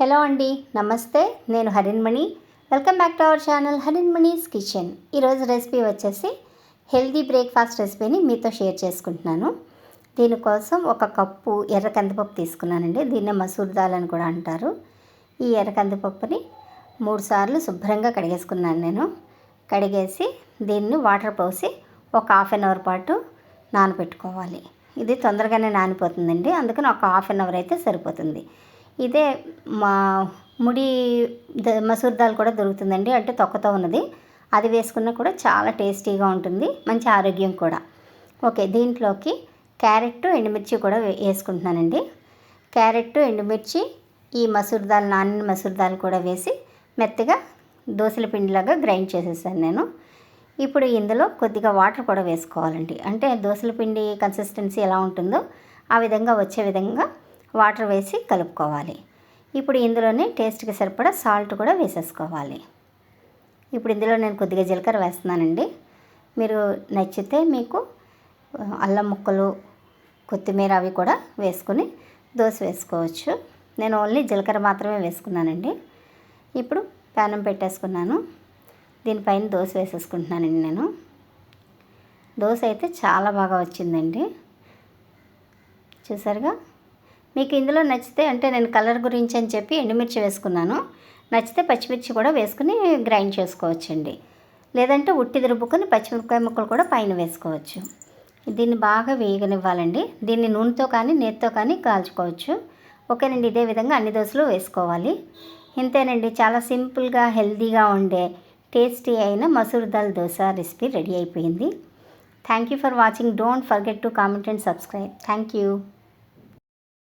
Hello అండి నమస్తే నేను Harinmani welcome back to our channel Harinmani's kitchen ఈరోజు రెసిపీ వచ్చేసి హెల్దీ బ్రేక్ఫాస్ట్ రెసిపీని మీతో షేర్ చేసుకుంటున్నాను. దీనికోసం ఒక కప్పు ఎర్ర కందిపప్పు తీసుకున్నానండి. దీన్నే మసూర్ దాల్ అని కూడా అంటారు. ఈ ఎర్ర కందిపప్పుని మూడు సార్లు శుభ్రంగా కడిగేసుకున్నాను నేను. కడిగేసి దీన్ని వాటర్ పోసి ఒక హాఫ్ అన్ అవర్ పాటు నానబెట్టుకోవాలి ఇది తొందరగానే నానిపోతుందండి. అందుకని ఒక హాఫ్ అన్ అవర్ అయితే సరిపోతుంది. ఇదే మా ముడి ద- మసూర్ దాల్ కూడా దొరుకుతుందండి. అంటే తొక్కతో ఉన్నది. అది వేసుకున్నా కూడా చాలా టేస్టీగా ఉంటుంది. మంచి ఆరోగ్యం కూడా. ఓకే దీంట్లోకి క్యారెట్ ఎండుమిర్చి కూడా వే- వేసుకుంటున్నానండి. క్యారెట్ ఎండుమిర్చి ఈ మసూర్ దాల్ నానిన మసూర్ దాల్ కూడా వేసి మెత్తగా దోసల పిండిలాగా గ్రైండ్ చేసేసాను నేను. ఇప్పుడు ఇందులో కొద్దిగా వాటర్ కూడా వేసుకోవాలండి. అంటే దోసల పిండి కన్సిస్టెన్సీ ఎలా ఉంటుందో ఆ విధంగా వచ్చే విధంగా వాటర్ వేసి కలుపుకోవాలి. ఇప్పుడు ఇందులోనే టేస్ట్కి సరిపడా సాల్ట్ కూడా వేసేసుకోవాలి. ఇప్పుడు ఇందులో నేను కొద్దిగా జీలకర్ర వేస్తున్నానండి. మీరు నచ్చితే మీకు అల్లం ముక్కలు కొత్తిమీర అవి కూడా వేసుకుని దోశ వేసుకోవచ్చు. నేను ఓన్లీ జీలకర్ర మాత్రమే వేసుకున్నానండి. ఇప్పుడు ప్యానం పెట్టేసుకున్నాను. దీనిపైన దోశ వేసేసుకుంటున్నానండి నేను. దోశ అయితే చాలా బాగా వచ్చిందండి. చూసారుగా? మీకు ఇందులో నచ్చితే అంటే నేను కలర్ గురించి అని చెప్పి ఎండుమిర్చి వేసుకున్నాను. నచ్చితే పచ్చిమిర్చి కూడా వేసుకుని గ్రైండ్ చేసుకోవచ్చండి. లేదంటే ఉట్టి రుబ్బుకొని పచ్చిమిరపకాయ ముక్కలు కూడా పైన వేసుకోవచ్చు. దీన్ని బాగా వేయగనివ్వాలండి దీన్ని నూనెతో కానీ నేతితో కానీ కాల్చుకోవచ్చు. ఓకేనండి ఇదే విధంగా అన్ని దోశలు వేసుకోవాలి. ఇంతేనండి చాలా సింపుల్గా హెల్తీగా ఉండే టేస్టీ అయిన మసూర్ దాల్ దోశ రెసిపీ రెడీ అయిపోయింది. Thank you for watching don't forget to comment and subscribe thank you